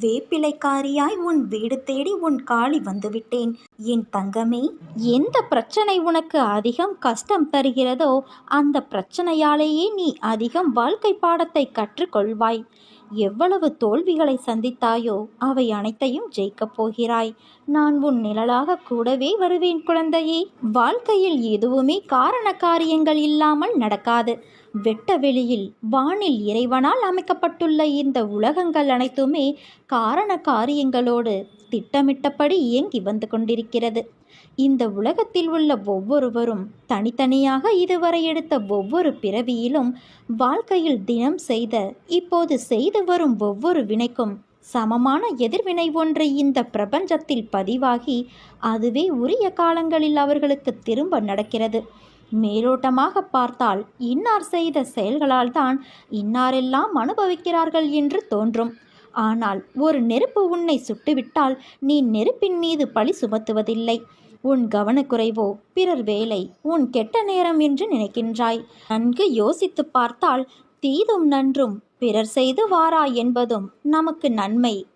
வேப்பிலைக்காரியாய் உன் வீடு தேடி உன் காளி வந்துவிட்டேன். என் தங்கமே எந்த பிரச்சனை உனக்கு அதிகம் கஷ்டம் தருகிறதோ அந்த பிரச்சனையாலேயே நீ அதிகம் வாழ்க்கை பாடத்தை கற்றுக்கொள்வாய். எவ்வளவு தோல்விகளை சந்தித்தாயோ அவை அனைத்தையும் ஜெயிக்கப் போகிறாய். நான் உன் நிழலாக கூடவே வருவேன் குழந்தையே. வாழ்க்கையில் எதுவுமே காரண காரியங்கள் இல்லாமல் நடக்காது. வெட்ட வெளியில் வானில் இறைவனால் அமைக்கப்பட்டுள்ள இந்த உலகங்கள் அனைத்துமே காரண காரியங்களோடு திட்டமிட்டபடி இயங்கி வந்து கொண்டிருக்கிறது. இந்த உலகத்தில் உள்ள ஒவ்வொருவரும் தனித்தனியாக இதுவரை எடுத்த ஒவ்வொரு பிறவியிலும் வாழ்க்கையில் தினம் செய்த இப்போது செய்து வரும் ஒவ்வொரு வினைக்கும் சமமான எதிர்வினை ஒன்று இந்த பிரபஞ்சத்தில் பதிவாகி அதுவே உரிய காலங்களில் அவர்களுக்கு திரும்ப நடக்கிறது. மேலோட்டமாக பார்த்தால் இன்னார் செய்த செயல்களால் தான் இன்னாரெல்லாம் அனுபவிக்கிறார்கள் என்று தோன்றும். ஆனால் ஒரு நெருப்பு உன்னை சுட்டுவிட்டால் நீ நெருப்பின் மீது பழி சுமத்துவதில்லை. உன் கவனக்குறைவோ பிறர் வேலை உன் கெட்ட நேரம் என்று நினைக்கின்றாய். நன்கு யோசித்து பார்த்தால் தீதும் நன்றும் பிறர் செய்து வாரா என்பதும் நமக்கு நன்மை.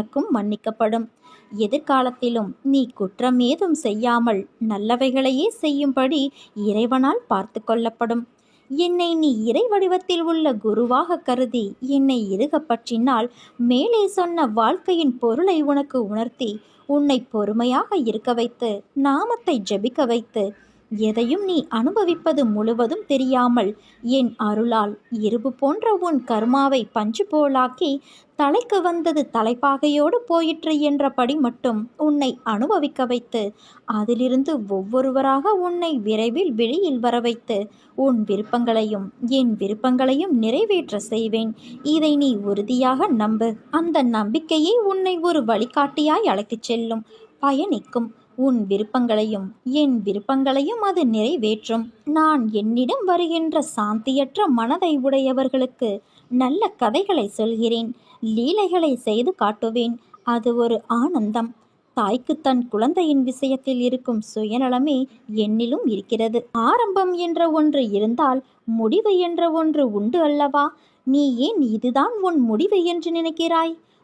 உனக்கும் மன்னிக்கப்படும். எதிர்காலத்திலும் நீ குற்றம் ஏதும் செய்யாமல் நல்லவைகளையே செய்யும்படி இறைவனால் பார்த்து கொள்ளப்படும். என்னை நீ இறை வடிவத்தில் உள்ள குருவாக கருதி என்னை இறுக பற்றினால் மேலே சொன்ன வாழ்க்கையின் பொருளை உனக்கு உணர்த்தி உன்னை பொறுமையாக இருக்க வைத்து நாமத்தை ஜெபிக்க வைத்து எதையும் நீ அனுபவிப்பது முழுவதும் தெரியாமல் என் அருளால் இருபு போன்ற உன் கர்மாவை பஞ்சு போலாக்கி தலைக்கு வந்தது தலைப்பாகையோடு போயிற்று என்றபடி மட்டும் உன்னை அனுபவிக்க வைத்து அதிலிருந்து ஒவ்வொருவராக உன்னை விரைவில் வெளியில் வர வைத்து உன் விருப்பங்களையும் என் விருப்பங்களையும் நிறைவேற்ற செய்வேன். இதை நீ உறுதியாக நம்பு. அந்த நம்பிக்கையே உன்னை ஒரு வழிகாட்டியாய் அழைத்துச் செல்லும். பயணிக்கும். உன் விருப்பங்களையும் என் விருப்பங்களையும் அது நிறைவேற்றும். நான் என்னிடம் வருகின்ற சாந்தியற்ற மனதை உடையவர்களுக்கு நல்ல கதைகளை சொல்கிறேன் லீலைகளை செய்து காட்டுவேன். அது ஒரு ஆனந்தம். தாய்க்கு தன் குழந்தையின் விஷயத்தில் இருக்கும் சுயநலமே என்னிலும் இருக்கிறது. ஆரம்பம் என்ற ஒன்று இருந்தால் முடிவு என்ற ஒன்று உண்டு அல்லவா? நீ ஏன் இதுதான் உன் முடிவு என்று நினைக்கிறாய்?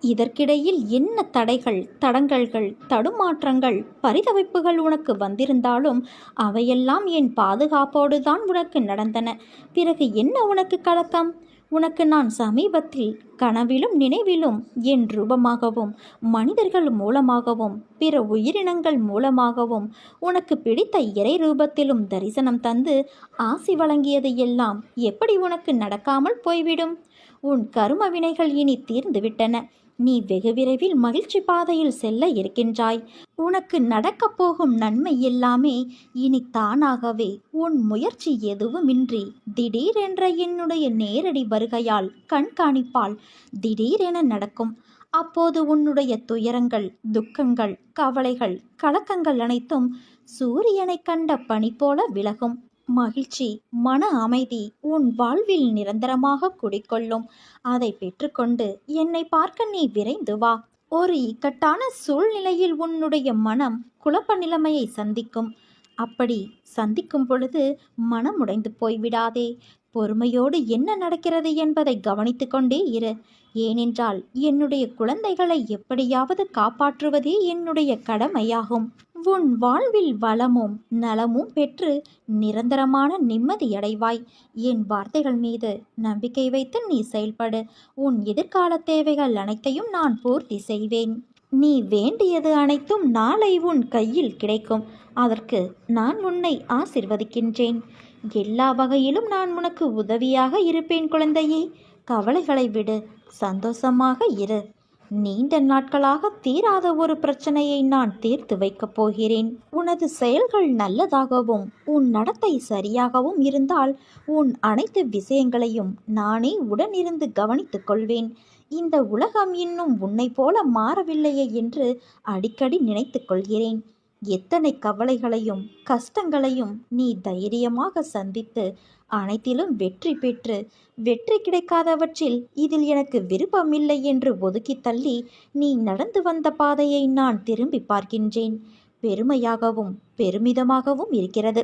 இதற்கிடையில் என்ன தடைகள் தடங்கல்கள் தடுமாற்றங்கள் பரிதவிப்புகள் உனக்கு வந்திருந்தாலும் அவையெல்லாம் என் பாதுகாப்போடு தான் உனக்கு நடந்தன. பிறகு என்ன உனக்கு கலக்கம்? உனக்கு நான் சமீபத்தில் கனவிலும் நினைவிலும் என் ரூபமாகவும் மனிதர்கள் மூலமாகவும் பிற உயிரினங்கள் மூலமாகவும் உனக்கு பிடித்த இறை ரூபத்திலும் தரிசனம் தந்து ஆசி வழங்கியது எல்லாம் எப்படி உனக்கு நடக்காமல் போய்விடும்? உன் கரும வினைகள் இனி தீர்ந்துவிட்டன. நீ வெகு விரைவில் மகிழ்ச்சி பாதையில் செல்ல இருக்கின்றாய். உனக்கு நடக்கப் போகும் நன்மை எல்லாமே இனி தானாகவே உன் முயற்சி எதுவுமின்றி. திடீரென்ற என்னுடைய நேரடி வருகையால் கண்காணிப்பால் திடீரென நடக்கும். அப்போது உன்னுடைய துயரங்கள் துக்கங்கள் கவலைகள் கலக்கங்கள் அனைத்தும் சூரியனை கண்ட பனி போல விலகும். மகிழ்ச்சி மன அமைதி உன் வாழ்வில் நிரந்தரமாக குடிக்கொள்ளும் அதை பெற்றுக்கொண்டு என்னை பார்க்க நீ விரைந்து வா. ஒரு இக்கட்டான சூழ்நிலையில் உன்னுடைய மனம் குழப்ப நிலைமையை சந்திக்கும். அப்படி சந்திக்கும் பொழுது மனம் உடைந்து போய்விடாதே. பொறுமையோடு என்ன நடக்கிறது என்பதை கவனித்து கொண்டே இரு. ஏனென்றால் என்னுடைய குழந்தைகளை எப்படியாவது காப்பாற்றுவதே என்னுடைய கடமையாகும். உன் வாழ்வில் வளமும் நலமும் பெற்று நிரந்தரமான நிம்மதியடைவாய் என் வார்த்தைகள் மீது நம்பிக்கை வைத்து நீ செயல்படு. உன் எதிர்கால தேவைகள் அனைத்தையும் நான் பூர்த்தி செய்வேன். நீ வேண்டியது அனைத்தும் நாளை உன் கையில் கிடைக்கும். அதற்கு நான் உன்னை ஆசிர்வதிக்கின்றேன். எல்லா வகையிலும் நான் உனக்கு உதவியாக இருப்பேன் குழந்தையே. கவலைகளை விடு. சந்தோஷமாக இரு. நீண்ட நாட்களாக தீராத ஒரு பிரச்சனையை நான் தீர்த்து வைக்கப் போகிறேன். உனது செயல்கள் நல்லதாகவும் உன் நடத்தை சரியாகவும் இருந்தால் உன் அனைத்து விஷயங்களையும் நானே உடனிருந்து கவனித்துக் கொள்வேன். இந்த உலகம் இன்னும் உன்னை போல மாறவில்லையே என்று அடிக்கடி நினைத்துக் கொள்கிறேன். எத்தனை கவலைகளையும் கஷ்டங்களையும் நீ தைரியமாக சந்தித்து அனைத்திலும் வெற்றி பெற்று வெற்றி கிடைக்காதவற்றில் இதில் எனக்கு விருப்பமில்லை என்று ஒதுக்கி தள்ளி நீ நடந்து வந்த பாதையை நான் திரும்பி பார்க்கின்றேன். பெருமையாகவும் பெருமிதமாகவும் இருக்கிறது.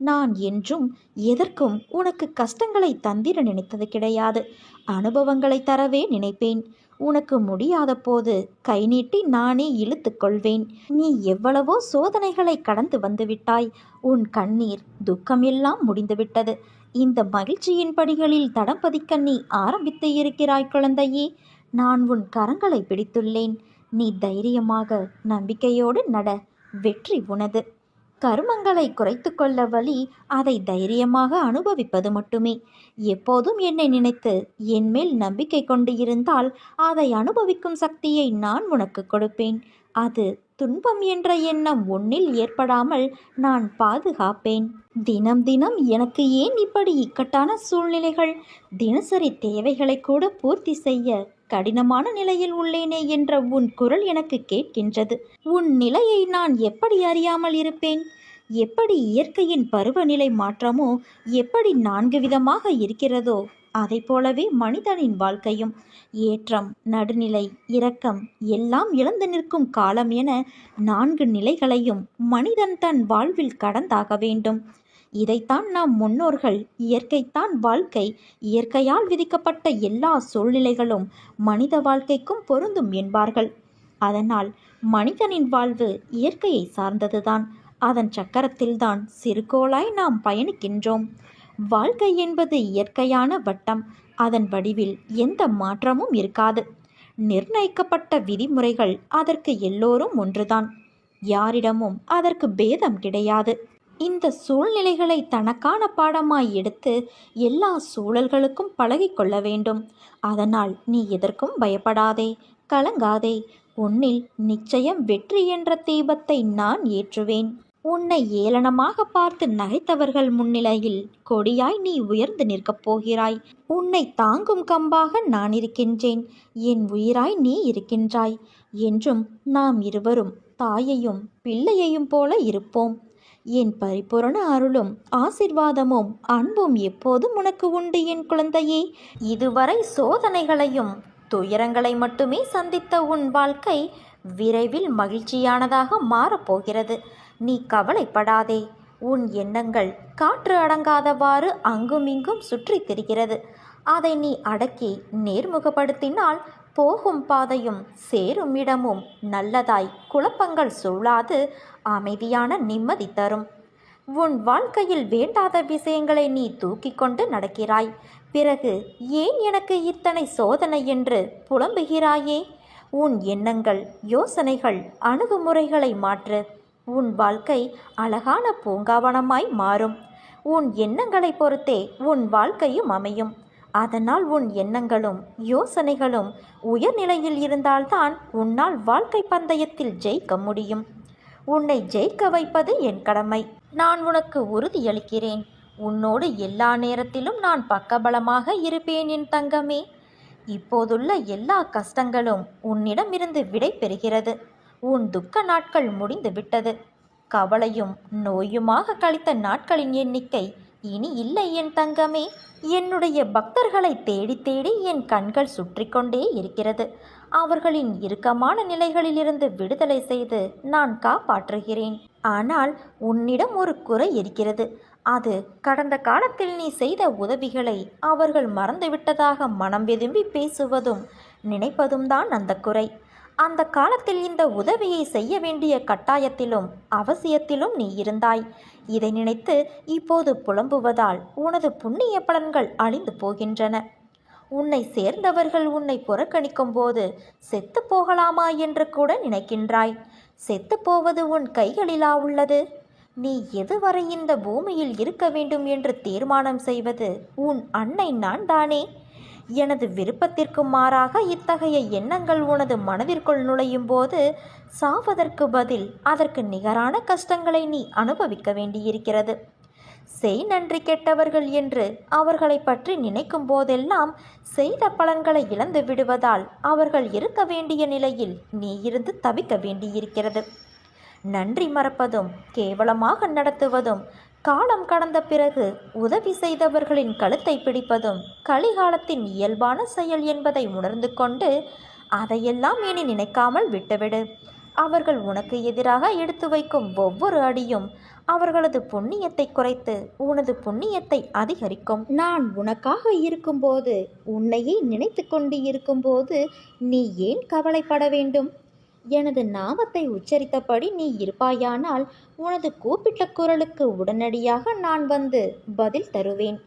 நான் என்றும் எதற்கும் உனக்கு கஷ்டங்களை தந்திர நினைத்தது கிடையாது. அனுபவங்களை தரவே நினைப்பேன். உனக்கு முடியாத போது கை நீட்டி நானே இழுத்துக்கொள்வேன். நீ எவ்வளவோ சோதனைகளை கடந்து வந்துவிட்டாய். உன் கண்ணீர் துக்கமெல்லாம் முடிந்துவிட்டது. இந்த மகிழ்ச்சியின் படிகளில் தடம் பதிக்க நீ ஆரம்பித்து இருக்கிறாய் குழந்தையே. நான் உன் கரங்களை பிடித்துள்ளேன். நீ தைரியமாக நம்பிக்கையோடு நட. வெற்றி உனது. கர்மங்களை குறைத்து கொள்ள வழி அதை தைரியமாக அனுபவிப்பது மட்டுமே. எப்போதும் என்னை நினைத்து என் மேல் நம்பிக்கை கொண்டு இருந்தால் அதை அனுபவிக்கும் சக்தியை நான் உனக்கு கொடுப்பேன். அது துன்பம் என்ற எண்ணம் ஒன்னில் ஏற்படாமல் நான் பாதுகாப்பேன். தினம் தினம் எனக்கு ஏன் இப்படி இக்கட்டான சூழ்நிலைகள்? தினசரி தேவைகளை கூட பூர்த்தி செய்ய கடினமான நிலையில் உள்ளேனே என்ற உன் குரல் எனக்கு கேட்கின்றது. உன் நிலையை நான் எப்படி அறியாமல் இருப்பேன்? எப்படி இயற்கையின் பருவநிலை மாற்றமோ எப்படி நான்கு விதமாக இருக்கிறதோ அதை போலவே மனிதனின் வாழ்க்கையும் ஏற்றம் நடுநிலை இரக்கம் எல்லாம் இழந்து நிற்கும் காலம் என நான்கு நிலைகளையும் மனிதன் தன் வாழ்வில் கடந்தாக வேண்டும். இதைத்தான் நாம் முன்னோர்கள் இயற்கைத்தான் வாழ்க்கை இயற்கையால் விதிக்கப்பட்ட எல்லா சூழ்நிலைகளும் மனித வாழ்க்கைக்கும் பொருந்தும் என்பார்கள். அதனால் மனிதனின் வாழ்வு இயற்கையை சார்ந்ததுதான். அதன் சக்கரத்தில்தான் சிறுகோளாய் நாம் பயணிக்கின்றோம். வாழ்க்கை என்பது இயற்கையான வட்டம். அதன் வடிவில் எந்த மாற்றமும் இருக்காது. நிர்ணயிக்கப்பட்ட விதிமுறைகள் அதற்கு எல்லோரும் ஒன்றுதான். யாரிடமும் அதற்கு பேதம் கிடையாது. இந்த சூழ்நிலைகளை தனக்கான பாடமாய் எடுத்து எல்லா சூழல்களுக்கும் பழகிக்கொள்ள வேண்டும். அதனால் நீ எதற்கும் பயப்படாதே கலங்காதே. உன்னில் நிச்சயம் வெற்றி என்ற தீபத்தை நான் ஏற்றுவேன். உன்னை ஏளனமாக பார்த்து நகைத்தவர்கள் முன்னிலையில் கொடியாய் நீ உயர்ந்து நிற்கப் போகிறாய். உன்னை தாங்கும் கம்பாக நான் இருக்கின்றேன். என் உயிராய் நீ இருக்கின்றாய். என்றும் நாம் இருவரும் தாயையும் பிள்ளையையும் போல இருப்போம். என் பரிபூரண அருளும் ஆசிர்வாதமும் அன்பும் எப்போதும் உனக்கு உண்டு என் குழந்தையே. இதுவரை சோதனைகளையும் துயரங்களை மட்டுமே சந்தித்த உன் வாழ்க்கை விரைவில் மகிழ்ச்சியானதாக மாறப்போகிறது நீ கவலைப்படாதே. உன் எண்ணங்கள் காற்று அடங்காதவாறு அங்குமிங்கும் சுற்றித் திரிகிறது. அதை நீ அடக்கி நேர்முகப்படுத்தினால் போகும் பாதையும் சேரும் இடமும் நல்லதாய் குழப்பங்கள் சூழாது அமைதியான நிம்மதி தரும். உன் வாழ்க்கையில் வேண்டாத விஷயங்களை நீ தூக்கி கொண்டு நடக்கிறாய். பிறகு ஏன் எனக்கு இத்தனை சோதனை என்று புலம்புகிறாயே? உன் எண்ணங்கள் யோசனைகள் அணுகுமுறைகளை மாற்று. உன் வாழ்க்கை அழகான பூங்காவனமாய் மாறும். உன் எண்ணங்களை பொறுத்தே உன் வாழ்க்கையும் அமையும். அதனால் உன் எண்ணங்களும் யோசனைகளும் உயர்நிலையில் இருந்தால்தான் உன்னால் வாழ்க்கை பந்தயத்தில் ஜெயிக்க முடியும். உன்னை ஜெயிக்க வைப்பது என் கடமை. நான் உனக்கு உறுதியளிக்கிறேன். உன்னோடு எல்லா நேரத்திலும் நான் பக்கபலமாக இருப்பேன் என் தங்கமே. இப்போதுள்ள எல்லா கஷ்டங்களும் உன்னிடமிருந்து விடை பெறுகிறது. உன் துக்க நாட்கள் முடிந்து விட்டது. கவலையும் நோயுமாக கழித்த நாட்களின் எண்ணிக்கை இனி இல்லை என் தங்கமே. என்னுடைய பக்தர்களை தேடி தேடி என் கண்கள் சுற்றி கொண்டே இருக்கிறது. அவர்களின் இறுக்கமான நிலைகளிலிருந்து விடுதலை செய்து நான் காப்பாற்றுகிறேன். ஆனால் உன்னிடம் ஒரு குறை இருக்கிறது. அது கடந்த காலத்தில் நீ செய்த உதவிகளை அவர்கள் மறந்துவிட்டதாக மனம் வெதும்பி பேசுவதும் நினைப்பதும் தான் அந்த குறை. அந்த காலத்தில் இந்த உதவியை செய்ய வேண்டிய கட்டாயத்திலும் அவசியத்திலும் நீ இருந்தாய். இதை நினைத்து இப்போது புலம்புவதால் உனது புண்ணிய பலன்கள் அழிந்து போகின்றன. உன்னை சேர்ந்தவர்கள் உன்னை புறக்கணிக்கும் போது செத்து போகலாமா என்று கூட நினைக்கின்றாய். செத்து போவது உன் கைகளிலா உள்ளது? நீ எதுவரை இந்த பூமியில் இருக்க வேண்டும் என்று தீர்மானம் செய்வது உன் அன்னை நான் தானே எனது விருப்பத்திற்கு மாறாக இத்தகைய எண்ணங்கள் உனது மனதிற்குள் நுழையும் போது சாவதற்கு பதில் அதற்கு நிகரான கஷ்டங்களை நீ அனுபவிக்க வேண்டியிருக்கிறது. செய் நன்றி கெட்டவர்கள் என்று அவர்களை பற்றி நினைக்கும் போதெல்லாம் செய்த பலன்களை இழந்து விடுவதால் அவர்கள் இருக்க வேண்டிய நிலையில் நீ இருந்து தவிக்க வேண்டியிருக்கிறது. நன்றி மறப்பதும் கேவலமாக நடத்துவதும் காலம் கடந்த பிறகு உதவி செய்தவர்களின் கழுத்தை பிடிப்பதும் கலிகாலத்தின் இயல்பான செயல் என்பதை உணர்ந்து கொண்டு அதையெல்லாம் இனி நினைக்காமல் விட்டுவிடு. அவர்கள் உனக்கு எதிராக எடுத்து வைக்கும் ஒவ்வொரு அடியும் அவர்களது புண்ணியத்தை குறைத்து உனது புண்ணியத்தை அதிகரிக்கும். நான் உனக்காக இருக்கும்போது உன்னையே நினைத்து கொண்டு இருக்கும்போது நீ ஏன் கவலைப்பட வேண்டும்? எனது நாமத்தை உச்சரித்தபடி நீ இருப்பாயானால் உனது கூப்பிட்ட குரலுக்கு உடனடியாக நான் வந்து பதில் தருவேன்.